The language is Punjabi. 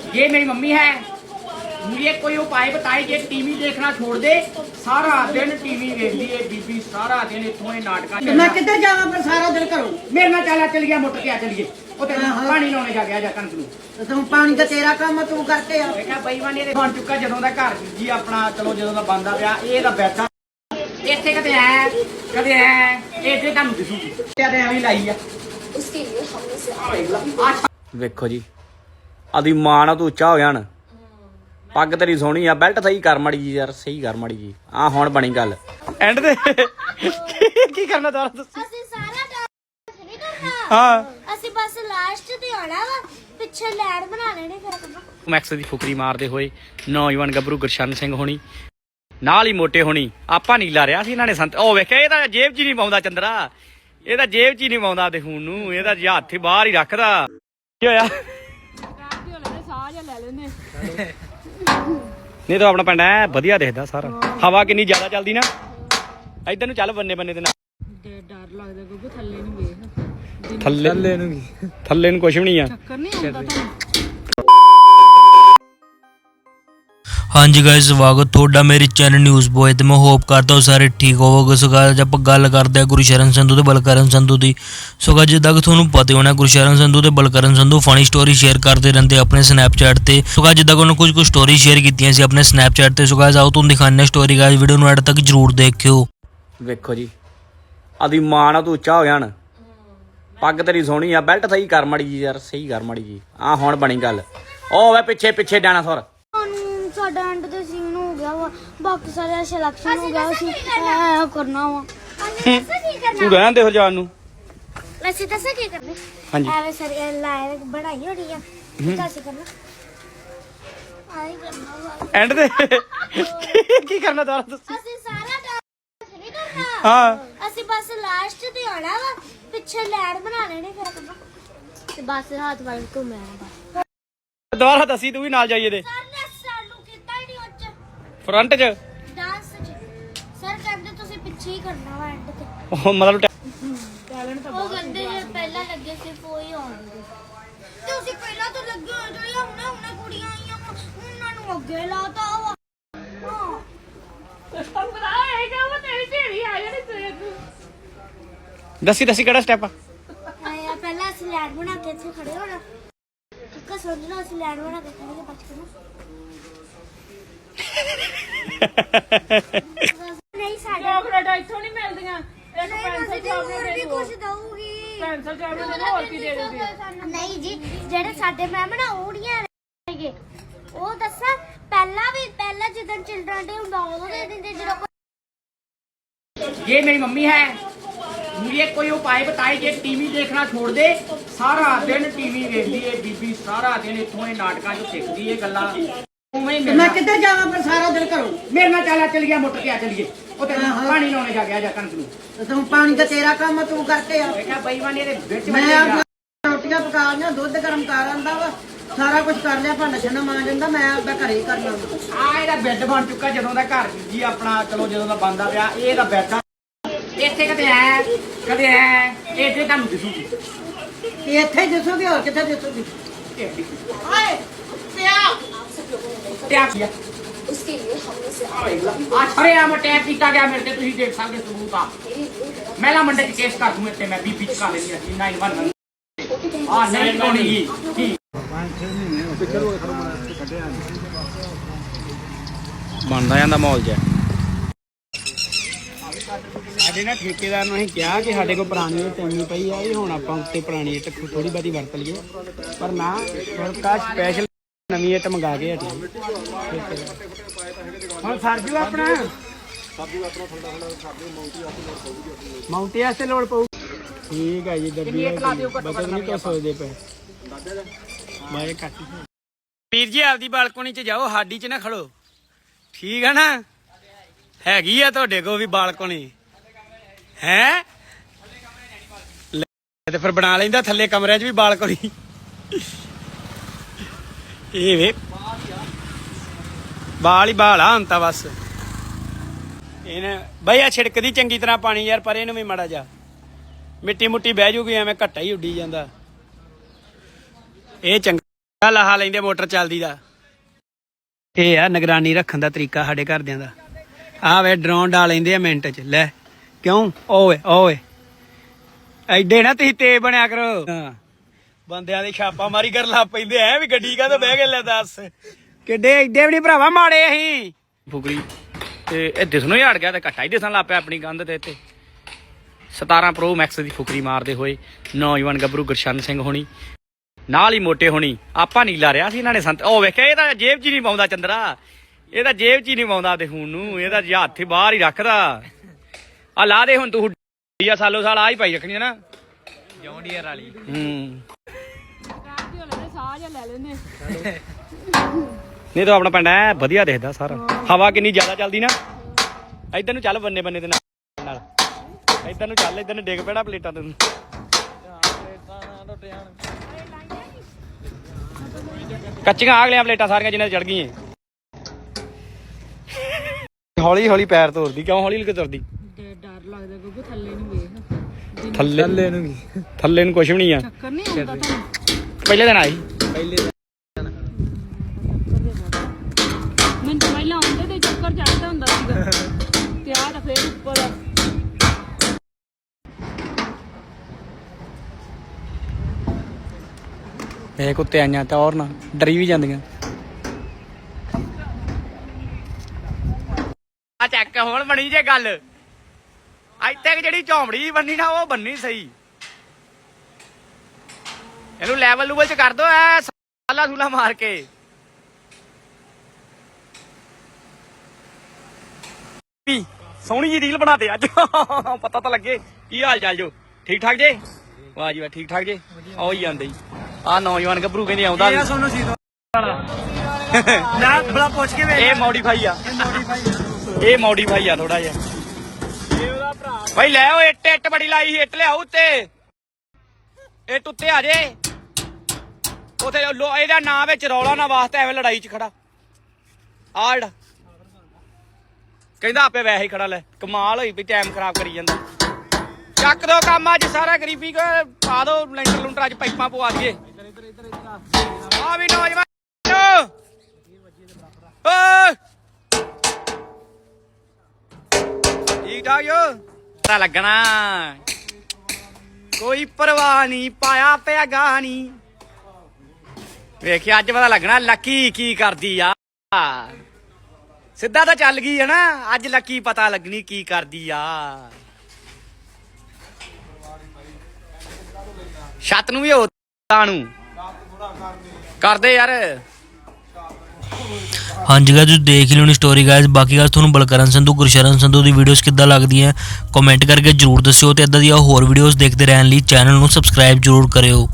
ये मेरी मम्मी है मुझे कोई उपाय बताए जे टीवी देखना छोड़ दे सारा दिन टीवी देखती है बीबी सारा दिन इतों ही नाटक ਤੇ ਮੈਂ ਕਿੱਧਰ ਜਾਵਾਂ ਫਿਰ ਸਾਰਾ ਦਿਨ ਘਰੋਂ मेरे ਨਾਲ चला चल गया मोटर के आ चलिए ਉਹ ਹਾਂ, ਹਾਂ। ਪਾਣੀ ਲਾਉਣੇ ਜਾ ਗਿਆ ਜਾ ਕਣਕ ਨੂੰ ਤੇ ਤੂੰ ਪਾਣੀ ਤਾਂ ਤੇਰਾ ਕੰਮ ਆ, ਤੂੰ ਕਰਕੇ ਆ ਮੈਂ ਕਿਹਾ ਬੇਈਮਾਨੀ ਇਹਦੇ ਬਣ ਚੁੱਕਾ ਜਦੋਂ ਦਾ ਘਰ ਜੀ ਆਪਣਾ ਚਲੋ ਜਦੋਂ ਦਾ ਬੰਦਾ ਪਿਆ ਇਹ ਤਾਂ ਬੈਠਾ ਇੱਥੇ ਕਦੇ ਐ ਕਦੇ ਐ ਇਹ ਤੇ ਤੁਹਾਨੂੰ ਦਿਸੂਗੀ ਤੇ ਐਵੇਂ ਹੀ ਲਾਈ ਆ उसके लिए हमने से ਆ ਵੇਖੋ ਜੀ ਆਦੀ ਮਾਂ ਨਾਲ ਤੂੰ ਉੱਚਾ ਹੋ ਗਿਆ ਨਾ ਪੱਗ ਤੇਰੀ ਸੋਹਣੀ ਆ ਬੈਲਟ ਸਹੀ ਕਰ ਮੜੀ ਜੀ ਯਾਰ ਸਹੀ ਕਰ ਮੜੀ ਜੀ ਆ ਹੁਣ ਬਣੀ ਗੱਲ। ਐਂਡ ਤੇ। ਕੀ ਕਰਨਾ ਦੁਆਰਾ ਦੱਸ? ਅਸੀਂ ਸਾਰਾ ਡਾਂਸ ਨਹੀਂ ਕਰਨਾ। ਹਾਂ। ਅਸੀਂ ਬਸ ਲਾਸਟ ਤੇ ਆਉਣਾ ਵਾ ਪਿੱਛੇ ਲੈਣ ਬਣਾ ਲੈਣੇ ਫਿਰ ਕਰਨਾ ਮੈਕਸ ਦੀ ਫੁਕਰੀ ਮਾਰਦੇ ਹੋਏ ਨੌਜਵਾਨ ਗੱਭਰੂ ਗੁਰਸ਼ਨ ਸਿੰਘ ਹੋਣੀ ਨਾਲ ਹੀ ਮੋਟੇ ਹੋਣੀ ਆਪਾਂ ਨੀਲਾ ਰਿਆ ਸੀ ਇਹਨਾਂ ਨੇ ਸੰਤ ਉਹ ਵੇਖਿਆ ਇਹ ਤਾਂ ਜੇਬ 'ਚ ਹੀ ਨਹੀਂ ਪਾਉਂਦਾ ਚੰਦਰਾ। ਇਹ ਤਾਂ ਜੇਬ 'ਚ ਹੀ ਨਹੀਂ ਪਾਉਂਦਾ ਤੇ ਫੋਨ ਨੂੰ ਇਹ ਤਾਂ ਜੀ ਹੱਥ ਹੀ ਬਾਹਰ ਹੀ ਰੱਖਦਾ। ਕੀ ਹੋਇਆ? ਨਹੀਂ ਤਾਂ ਆਪਣਾ ਪਿੰਡ ਐ ਵਧੀਆ ਦਿਖਦਾ ਸਾਰਾ। ਹਵਾ ਕਿੰਨੀ ਜ਼ਿਆਦਾ ਚੱਲਦੀ ਨਾ। ਇੱਧਰ ਨੂੰ ਚੱਲ ਬੰਨੇ ਬੰਨੇ ਦੇ ਨਾਲ। ਡਰ ਲੱਗਦਾ ਕਿਉਂਕਿ ਥੱਲੇ ਨੂੰ ਵੇਖ। ਥੱਲੇ ਥੱਲੇ ਨੂੰ ਥੱਲੇ ਨੂੰ ਕੁਝ ਵੀ ਨਹੀਂ ਆ। ਚੱਕਰ ਨਹੀਂ ਆਉਂਦਾ ਤੁਹਾਨੂੰ? ਹਾਂਜੀ ਗਾਇਸ ਸਵਾਗਤ ਤੁਹਾਡਾ ਮੇਰੇ ਚੈਨਲ ਨਿਊਜ਼ ਬੋਏ ਤੇ। ਮੈਂ ਹੋਪ ਕਰਦਾ ਹਾਂ ਸਾਰੇ ਠੀਕ ਹੋਵੋਗੇ। ਸੋ guys, ਆਪਾਂ ਗੱਲ ਕਰਦੇ ਹਾਂ ਗੁਰਸ਼ਰਨ ਸੰਧੂ ਤੇ ਬਲਕਰਨ ਸੰਧੂ ਦੀ। ਸੋ guys, ਜਿੱਦਾਂ ਕਿ ਤੁਹਾਨੂੰ ਪਤਾ ਹੋਣਾ ਗੁਰਸ਼ਰਨ ਸੰਧੂ ਤੇ Balkaran Sandhu funny story share ਕਰਦੇ ਰਹਿੰਦੇ ਆਪਣੇ ਸਨੈਪਚੈਟ ਤੇ। ਸੋ guys, ਜਿੱਦਾਂ ਕਿ ਉਹਨਾਂ ਕੁਝ ਕੁ ਸਟੋਰੀ ਸ਼ੇਅਰ ਕੀਤੀਆਂ ਸੀ ਆਪਣੇ ਸਨੈਪਚੈਟ ਤੇ। ਸੋ guys, ਆਓ ਤੁਹਾਨੂੰ ਦਿਖਾਉਂਦੇ ਸਟੋਰੀ ਗਾਇਸ ਵੀਡੀਓ ਨੂੰ ਐਡ ਤੱਕ ਜਰੂਰ ਦੇਖਿਓ। ਵੇਖੋ ਜੀ ਆਦੀ ਮਾਂ ਨਾਲ ਤੂੰ ਉੱਚਾ ਹੋ ਗਿਆ ਨਾ। ਪੱਗ ਤੇਰੀ ਸੋਹਣੀ ਆ ਬੈਲਟ ਸਹੀ ਕਰ ਮੜੀ ਜੀ ਯਾਰ ਸਹੀ ਕਰ ਮੜੀ ਜੀ। ਆ ਹੁਣ ਬਣੀ ਗੱਲ। ਉਹ ਵੇ ਪਿੱਛੇ ਪਿੱਛੇ ਡਾਇਨਾਸੌਰ। ਸਾਡਾ ਐਂਡ ਤੇ ਸੀਨ ਹੋ ਗਿਆ ਵਾ। ਬਾਕੀ ਸਾਰੇ ਸਿਲੈਕਸ਼ਨ ਹੋ ਗਿਆ ਸੀ ਐ ਕਰਨਾ ਵਾ। ਅਸੀਂ ਤੂੰ ਰਹਿਣ ਦੇ ਹੋ ਜਾਣ ਨੂੰ। ਅਸੀਂ ਦੱਸਾਂ ਕੀ ਕਰਨਾ? ਹਾਂਜੀ। ਐਵੇਂ ਸਰ ਲਾਇਰ ਬਣਾਈ ਹੋਣੀ ਆ। ਦੱਸ ਕਰਨਾ? ਆਈ ਕਰਨਾ ਵਾ। ਐਂਡ ਤੇ? ਕੀ ਕਰਨਾ ਦੱਸ। ਅਸੀਂ ਸਾਰਾ ਡਾਂਸ ਨਹੀਂ ਕਰਨਾ। ਹਾਂ। ਅਸੀਂ ਬਸ ਲਾਸਟ ਤੇ ਆਉਣਾ ਵਾ। ਪਿੱਛੇ ਲੈਣ ਬਣਾ ਲੈਣੇ ਫਿਰ ਕਰਨਾ ਤੇ ਬਸ ਹੱਥ ਵੱਲ ਘੁੰਮਣਾ ਬਸ ਦੁਆਰਾ ਦੱਸੀ ਤੂੰ ਵੀ ਨਾਲ ਜਾਈਏ ਦੇ ਸਰ ਨੇ ਸਾਨੂੰ ਕੀਤਾ ਹੀ ਨਹੀਂ ਉੱਚ ਫਰੰਟ 'ਚ? ਡਾਂਸ ਚ। ਸਰ ਕਹਿੰਦੇ ਤੁਸੀਂ ਪਿੱਛੇ ਹੀ ਕਰਨਾ ਵਾ ਐਂਡ ਤੇ। ਉਹ ਮਤਲਬ ਟੈ- ਉਹ ਕਹਿੰਦੇ ਜੇ ਪਹਿਲਾਂ ਲੱਗੇ ਸੀ ਕੋਈ ਆਉਣਗੇ। ਤੁਸੀਂ ਪਹਿਲਾਂ ਤੋਂ ਲੱਗੇ ਹੋਏ ਜਿਹੜੀਆਂ ਹੁਣੇ ਹੁਣੇ ਕੁੜੀਆਂ ਆਈਆਂ ਵਾ ਉਹਨਾਂ ਨੂੰ ਅੱਗੇ ਲਾਤਾ ਵਾ। ਹਾਂ। ਦੱਸੀ ਦੱਸੀ ਕਿਹੜਾ ਸਟੈਪ ਆ? ਆਇਆ ਪਹਿਲਾਂ ਅਸੀਂ ਲੈਂਡ ਬਣਾ ਕੇ ਇੱਥੇ ਖੜੇ ਹੋਣਾ। ਕਿਉਂਕਿ ਸਮਝਣਾ ਅਸੀਂ ਲੈਂਡ ਬਣਾ ਕੇ ਖੜੇ ਹਾਂ ਬਚ ਨਹੀਂ ਸਾਡਾ ਚਾਕਲੇਟਾਂ ਇੱਥੋਂ ਨਹੀਂ ਮਿਲਦੀਆਂ। ਇੱਕ ਪੈਨਸਲ ਚਾਕਲੇਟ ਦੇ ਦਿਓ। ਦਊਗੀ। ਪੈਨਸਲ ਚਾਕਲੇਟ ਦੇ ਦਿਓ ਹੋਰ ਕੀ ਵੀ ਪਹਿਲਾਂ ਜਦੋਂ ਚਿਲਡਰਨ ਡੇ ਹੁੰਦਾ ਉਦੋਂ ਦੇ ਦਿੰਦੇ ਜਦੋਂ ये मेरी मम्मी ਮੈਂ ਕਿੱਧਰ ਜਾਵਾਂ ਫਿਰ ਸਾਰਾ ਦਿਨ ਘਰੋਂ? ਮੇਰੇ ਨਾਲ ਚਲਾ ਚਲ ਗਿਆ ਮੋਟਰ ਤੇ ਆ ਚਲੀਏ। ਉਹ ਤੇ ਹਾਂ, ਹਾਂ। ਪਾਣੀ ਲਾਉਣੇ ਜਾ ਗਿਆ ਜਾ ਕਣਕ ਨੂੰ। ਤੇ ਪਾਣੀ ਤਾਂ ਤੇਰਾ ਕੰਮ ਆ, ਤੂੰ ਕਰਕੇ ਆ। ਮੈਂ ਕਿਹਾ ਬੇਈਮਾਨੀ ਇਹਦੇ ਵਿੱਚ ਮੈਂ। ਆਪਣੀਆਂ ਰੋਟੀਆਂ ਪਕਾ ਲਿਆ ਦੁੱਧ ਗਰਮ ਕਰ ਆਂਦਾ ਵਾ। ਸਾਰਾ ਕੁਝ ਕਰ ਲਿਆ ਭਾਂਡਾ ਛੰਨਾ ਮਾਂ ਜਾਂਦਾ ਮੈਂ ਆਪਦਾ ਘਰੇ ਹੀ ਕਰਨਾ ਵਾ। ਆ ਇਹਦਾ ਬੈੱਡ ਬਣ ਚੁੱਕਾ ਜਦੋਂ ਦਾ ਘਰ ਜੀ ਆਪਣਾ ਚਲੋ ਜਦੋਂ ਦਾ ਬੰਦਾ ਪਿਆ ਇਹ ਦਾ ਬੈੱਡ ਆ। ਇੱਥੇ ਕਦੇ ਐ ਕਦੇ ਐ ਇਹ ਤੇ ਤੁਹਾਨੂੰ ਦਿਸੂਗੀ। ਇੱਥੇ ਹੀ ਦਿਸੂਗੀ ਹੋਰ ਕਿੱਥੇ ਦਿਸੂਗੀ? ਓਏ ਸਿਆ ਤੇ ਆ ਕੀ ਆ उसके लिए हमने से ਆ ਛਰੇ ਆ ਅਟੈਕ ਕੀਤਾ ਗਿਆ ਮੇਰੇ ਤੇ ਤੁਸੀਂ ਦੇਖ ਸਕਦੇ ਸਬੂਤ ਆ ਮਹਿਲਾ ਮੰਡੇ ਚ ਕੇਸ ਕਰ ਦੂੰ ਇੱਥੇ ਮੈਂ ਬੀਬੀ ਚ ਕਰ ਲੈਂਦੀ ਆ 911 ਆ ਨਹੀਂ ਕੋਣੀ ਜੀ ਠੀਕ ਬਣਦਾ ਜਾਂਦਾ ਮਾਹੌਲ ਚ ਸਾਡੇ ਨਾ ਠੇਕੇਦਾਰ ਨੂੰ ਅਸੀਂ ਕਿਹਾ ਕਿ ਸਾਡੇ ਕੋਲ ਪੁਰਾਣੀ ਇੱਟ ਇੰਨੀ ਪਈ ਆ ਵੀ ਹੁਣ ਆਪਾਂ ਉੱਤੇ ਪੁਰਾਣੀ ਇੱਟ ਥੋੜੀ ਬਹੁਤੀ ਵਰਤ ਲਈਏ ਪਰ ਨਾ ਫੁਲਕਾ ਸਪੈਸ਼ਲ ਨਵੀਂ ਇੱਟ ਮੰਗਾ ਕੇ ਹਟੀ। ਹੁਣ ਸਰਜੂ ਆਪਣਾ। ਮਾਉਂਟੀ ਵਾਸਤੇ ਲੋੜ ਪਊ। ਠੀਕ ਹੈ ਜੀ ਦੱਬੀ ਬਚਤ ਨਹੀਂ ਤਾਂ ਸੋਚਦੇ ਪਏ ਬਾਏ ਕੱਟ ਵੀਰ ਜੀ ਆਪਦੀ ਬਾਲਕੋਨੀ ਚ ਜਾਓ ਸਾਡੀ ਚ ਨਾ ਖੜੋ। ਠੀਕ ਹੈ ਨਾ? ਹੈਗੀ ਆ ਤੁਹਾਡੇ ਕੋਲ ਵੀ ਬਾਲਕੋਨੀ। ਹੈ? ਤੇ ਫਿਰ ਬਣਾ ਲੈਂਦਾ ਥੱਲੇ ਕਮਰਿਆਂ 'ਚ ਵੀ ਬਾਲਕੋਨੀ। ਇਹ ਵੇ। ਬਾਲ ਹੀ ਬਾਲ ਆ, ਹੁਣ ਬਸ। ਇਹਨੇ ਬਈ ਆ ਛਿੜਕਦੀ ਚੰਗੀ ਤਰ੍ਹਾਂ ਪਾਣੀ ਯਾਰ, ਪਰ ਇਹਨੂੰ ਵੀ ਮੜਾ ਜਾ ਮਿੱਟੀ ਮੁੱਟੀ ਬਹਿ ਜੂਗੀ, ਐਵੇਂ ਘੱਟਾ ਹੀ ਉੱਡੀ ਜਾਂਦਾ। ਇਹ ਚੰਗਾ ਲਾਹਾ ਲੈਂਦੇ ਮੋਟਰ ਚੱਲਦੀ ਦਾ। ਇਹ ਆ ਨਿਗਰਾਨੀ ਰੱਖਣ ਦਾ ਤਰੀਕਾ ਸਾਡੇ ਘਰਦਿਆਂ ਦਾ। ਆ ਵੇ ਡਰੋਨ ਡਾ ਲੈਂਦੇ ਆ ਮਿੰਟ ਚ, ਲੈ। ਕਿਉਂ? ਓਏ ਓਏ। ਐਡੇ ਨਾ ਤੁਸੀਂ ਤੇ ਬਣਿਆ ਕਰੋ। ਹਾਂ। ਬੰਦਿਆਂ ਦੀ ਛਾਪਾ ਮਾਰੀ ਕਰ ਲਾ ਪੈਂਦੇ ਐ ਵੀ ਗੱਡੀ ਕਾ ਬਹਿ ਕੇ ਲੈ ਦੱਸ। ਕਿੱਡੇ ਐਡੇ ਵੀ ਨਹੀਂ ਭਰਾਵਾ ਮਾੜੇ ਅਸੀਂ। ਫੁਕਰੀ ਤੇ ਇਹ ਦਿਸਣੋਂ ਹੀ ਹਟ ਗਿਆ ਤੇ ਘੱਟਾ ਹੀ ਦਿਸਣ ਲੱਗ ਪਿਆ ਆਪਣੀ ਕੰਧ ਤੇ ਇੱਥੇ 17 ਪ੍ਰੋ ਮੈਕਸ ਦੀ ਫੁਕਰੀ ਮਾਰਦੇ ਹੋਏ ਨੌਜਵਾਨ ਗੱਭਰੂ ਗੁਰਸ਼ਨ ਸਿੰਘ ਹੋਣੀ ਨਾਲ ਹੀ ਮੋਟੇ ਹੋਣੀ ਆਪਾਂ ਨੀਲਾ ਰਿਆ ਸੀ ਇਹਨਾਂ ਨੇ ਸੰਤ। ਉਹ ਵੇਖਿਆ ਇਹ ਤਾਂ ਜੇਬ 'ਚ ਹੀ ਨਹੀਂ ਪਾਉਂਦਾ ਚੰਦਰਾ। ਇਹ ਤਾਂ ਜੇਬ 'ਚ ਹੀ ਨਹੀਂ ਪਾਉਂਦਾ ਤੇ ਹੁਣ ਨੂੰ ਇਹ ਤਾਂ ਜੀ ਹੱਥ ਹੀ ਬਾਹਰ ਹੀ ਰੱਖਦਾ। ਆ ਲਾ ਦੇ ਹੁਣ ਤੂੰ ਹੁੱਡੀ ਆ ਸਾਲੋ ਸਾਲ ਆ ਹੀ ਪਾਈ ਰੱਖਣੀ ਆ ਨਾ। ਜੌਂਡੀਅਰ ਵਾਲੀ। ਹੂੰ ਹੋ। ਸਾਹ ਜਿਹਾ ਲੈ ਲੈਂਦੇ ਨਹੀਂ ਤਾਂ ਆਪਣਾ ਪਿੰਡ ਐ ਵਧੀਆ ਦਿਖਦਾ ਸਾਰਾ। ਹਵਾ ਕਿੰਨੀ ਜ਼ਿਆਦਾ ਚੱਲਦੀ ਨਾ। ਇੱਧਰ ਨੂੰ ਚੱਲ ਬੰਨੇ ਬੰਨੇ ਦੇ ਨਾਲ ਨਾਲ। ਇੱਧਰ ਨੂੰ ਚੱਲ ਇੱਧਰ ਨੂੰ ਡਿੱਗ ਪੈਣਾ ਪਲੇਟਾਂ ਤੈਨੂੰ ਕੱਚੀਆਂ ਆ ਗਲੀਆਂ ਪਲੇਟਾਂ ਸਾਰੀਆਂ ਜਿੰਨਾਂ ਚੜ ਗਈਆਂ। ਹੌਲੀ ਹੌਲੀ ਪੈਰ ਤੋੜਦੀ ਕਿਉਂ ਹੌਲੀ ਹੌਲੀ ਤੁਰਦੀ? ਤੇ ਡਰ ਲੱਗਦਾ ਗੱਗੂ ਥੱਲੇ ਨੂੰ ਵੇਖ। ਥੱਲੇ ਥੱਲੇ ਨੂੰ ਥੱਲੇ ਨੂੰ ਕੁਛ ਵੀ ਨਹੀਂ ਆ। ਚੱਕਰ ਨਹੀਂ ਆਉਂਦਾ ਤੁਹਾਨੂੰ? ਪਹਿਲੇ ਦਿਨ ਆਈ। ਮੈਨੂੰ ਤਾਂ ਪਹਿਲਾਂ ਆਉਂਦੇ ਤੇ ਚੱਕਰ ਚੜਦਾ ਹੁੰਦਾ ਸੀਗਾ। ਤੇ ਆਹ ਤਾਂ ਫੇਰ ਉੱਪਰ ਆ। ਇਹ ਕੁੱਤੇ ਆਈਆਂ ਤਾਂ ਔਰ ਨਾ ਡਰੀ ਵੀ ਜਾਂਦੀਆਂ। ਆ ਚੱਕ ਹੁਣ ਬਣੀ ਜੇ ਗੱਲ। ਇੱਥੇ ਕਿ ਜਿਹੜੀ ਝੌਂਬੜੀ ਬੰਨੀ ਨਾ ਉਹ ਬੰਨੀ ਸਹੀ। ਇਹਨੂੰ ਲੈਵਲ ਲੂਵਲ ਚ ਕਰ ਦੋ ਐ ਸਾਲਾ ਸੂਲਾ ਮਾਰ ਕੇ। ਵੀ ਸੋਹਣੀ ਜੀ ਰੀਲ ਬਣਾ ਦੇ ਅੱਜ। ਪਤਾ ਤਾਂ ਲੱਗੇ ਕੀ ਹਾਲ ਚਾਲ ਜੋ? ਠੀਕ ਠਾਕ ਜੇ? ਵਾਹ ਜੀ ਵਾਹ ਠੀਕ ਠਾਕ ਜੇ? ਆਓ ਹੀ ਜਾਂਦੇ ਜੀ। ਆ ਨੌਜਵਾਨ ਗੱਭਰੂ ਕਹਿੰਦੇ ਆਉਂਦਾ ਵੀ। ਸੋਨੂੰ ਸੀ ਨਾ ਥੋੜਾ ਪੁੱਛ ਕੇ ਵੇਖ ਇਹ ਮੋਡੀਫਾਈ ਆ। ਇਹ ਮੋਡੀਫਾਈ ਆ। ਥੋੜਾ ਜਿਹਾ। ਭਾਈ ਲੈ ਓ ਇੱਟ ਇੱਟ ਬੜੀ ਲਾਈ ਸੀ, ਇੱਟ ਲਿਆਓ ਉੱਤੇ। ਇੱਟ ਉੱਤੇ ਆ ਜੇ। ਉਥੇ ਇਹਦਾ ਨਾਂ ਵਿੱਚ ਰੌਲਾ ਨਾ ਵਾਸਤੇ ਐਵੇਂ ਲੜਾਈ 'ਚ ਖੜਾ। ਆ ਜਿਹੜਾ। ਕਹਿੰਦਾ ਆਪੇ ਵੈਸੇ ਹੀ ਖੜਾ ਲੈ। ਕਮਾਲ ਹੋਈ ਵੀ ਟਾਈਮ ਖਰਾਬ ਕਰੀ ਜਾਂਦਾ। ਚੱਕ ਦੋ ਕੰਮ ਅੱਜ ਸਾਰਾ ਗਰੀਬੀ ਕੋ ਪਾ ਦੋ, ਲੈਂਟਰ ਲੁੰਟਰ ਅੱਜ ਪਾਈਪਾਂ ਪਵਾ ਦਈਏ। ਆ ਵੀ ਨੌਜਵਾਨ ਠੀਕ ਠਾਕ ਜੋ। ਪਤਾ ਲੱਗਣਾ। ਕੋਈ ਪਰਵਾਹ ਨਹੀਂ, ਪਾਇਆ ਪਿਆ ਗਾਣੀ ਵੇਖਿਆ, ਅੱਜ ਪਤਾ ਲੱਗਣਾ ਲੱਕੀ ਕੀ ਕਰਦੀ ਆ। ਸਿੱਧਾ ਤਾਂ ਚੱਲ ਗਈ ਹੈ ਨਾ, ਅੱਜ ਲੱਕੀ ਪਤਾ ਲੱਗਣੀ ਕੀ ਕਰਦੀ ਆ। ਛੱਤ ਨੂੰ ਵੀ ਹੋ ਨੂੰ। ਕਰਦੇ ਯਾਰ। ਹਾਂਜੀ ਗਾਇਸ ਤੁਸੀਂ ਦੇਖ ਲਿਓ ਲਿਓਣੀ ਸਟੋਰੀ ਗਾਇਸ ਬਾਕੀ ਗੱਲ ਤੁਹਾਨੂੰ ਬਲਕਰਨ ਸੰਧੂ, ਗੁਰਸ਼ਰਨ ਸੰਧੂ ਦੀ ਵੀਡੀਓਜ਼ ਕਿੱਦਾਂ ਲੱਗਦੀਆਂ ਕਮੈਂਟ ਕਰਕੇ ਜਰੂਰ ਦੱਸਿਓ ਤੇ ਇਦਾਂ ਦੀਆਂ ਹੋਰ ਵੀਡੀਓਜ਼ ਦੇਖਦੇ ਰਹਿਣ ਲਈ ਚੈਨਲ ਨੂੰ ਸਬਸਕ੍ਰਾਈਬ ਜਰੂਰ ਕਰਿਓ।